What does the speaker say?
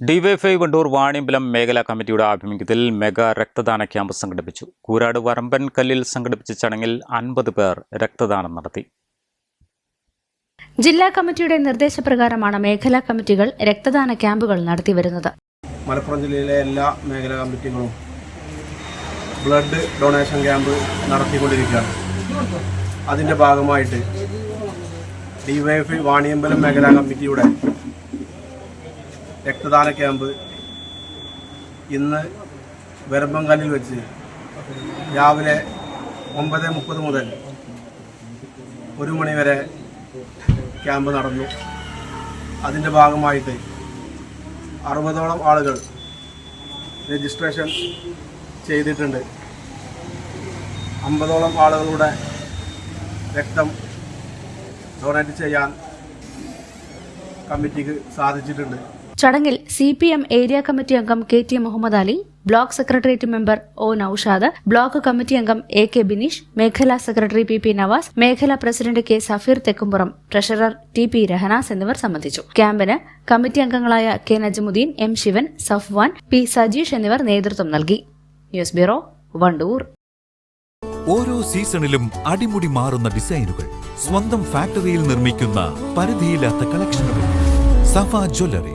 DYFI Wandoor Vaniyambalam മേഖലാ കമ്മിറ്റിയുടെ ആഭിമുഖ്യത്തിൽ മെഗാ രക്തദാന ക്യാമ്പ് സംഘടിപ്പിച്ചു. കൂരാട് വരമ്പൻ കല്ലിൽ സംഘടിപ്പിച്ച ചടങ്ങിൽ അൻപത് പേർ രക്തദാനം നടത്തി. ജില്ലാ കമ്മിറ്റിയുടെ നിർദ്ദേശപ്രകാരമാണ് മേഖലാ കമ്മിറ്റികൾ രക്തദാന ക്യാമ്പുകൾ നടത്തിവരുന്നത് മലപ്പുറം ജില്ലയിലെ എല്ലാ മേഖലാ കമ്മിറ്റികളും ബ്ലഡ് ഡൊണേഷൻ ക്യാമ്പ് നടത്തിക്കൊണ്ടിരിക്കുകയാണ്. അതിന്റെ ഭാഗമായിട്ട് ഡിവൈഎഫ്ഐ വാണിയമ്പലം മേഖലാ കമ്മിറ്റിയുടെ രക്തദാന ക്യാമ്പ് ഇന്ന് വെറുമ്പങ്കല്ലിൽ വെച്ച് രാവിലെ ഒമ്പത് മുപ്പത് മുതൽ ഒരു മണിവരെ ക്യാമ്പ് നടന്നു. അതിന്റെ ഭാഗമായിട്ട് അറുപതോളം ആളുകൾ രജിസ്ട്രേഷൻ ചെയ്തിട്ടുണ്ട്. അമ്പതോളം ആളുകളുടെ രക്തം ഡൊണേറ്റ് ചെയ്യാൻ കമ്മിറ്റിക്ക് സാധിച്ചിട്ടുണ്ട്. ചടങ്ങിൽ C P M area committee അംഗം K T Muhammad Ali block secretariat member O Naushad block committee അംഗം എ കെ ബിനീഷ് മേഖലാ സെക്രട്ടറി പി പി നവാസ് മേഖലാ president K Safeer Thekkumpuram treasurer T P Rahanas എന്നിവർ സംബന്ധിച്ചു. ക്യാമ്പിന് കമ്മിറ്റി അംഗങ്ങളായ K Najmudheen M Shivan Safwan P Sajeesh എന്നിവർ നേതൃത്വം നൽകി. News bureau Wandoor. ഓരോ സീസണിലും അടിമുടി മാറുന്ന ഡിസൈനുകൾ സ്വന്തം ഫാക്ടറിയിൽ നിർമ്മിക്കുന്ന പരിധിയില്ലാത്ത കളക്ഷനുകൾ. സഫ ജ്വല്ലറി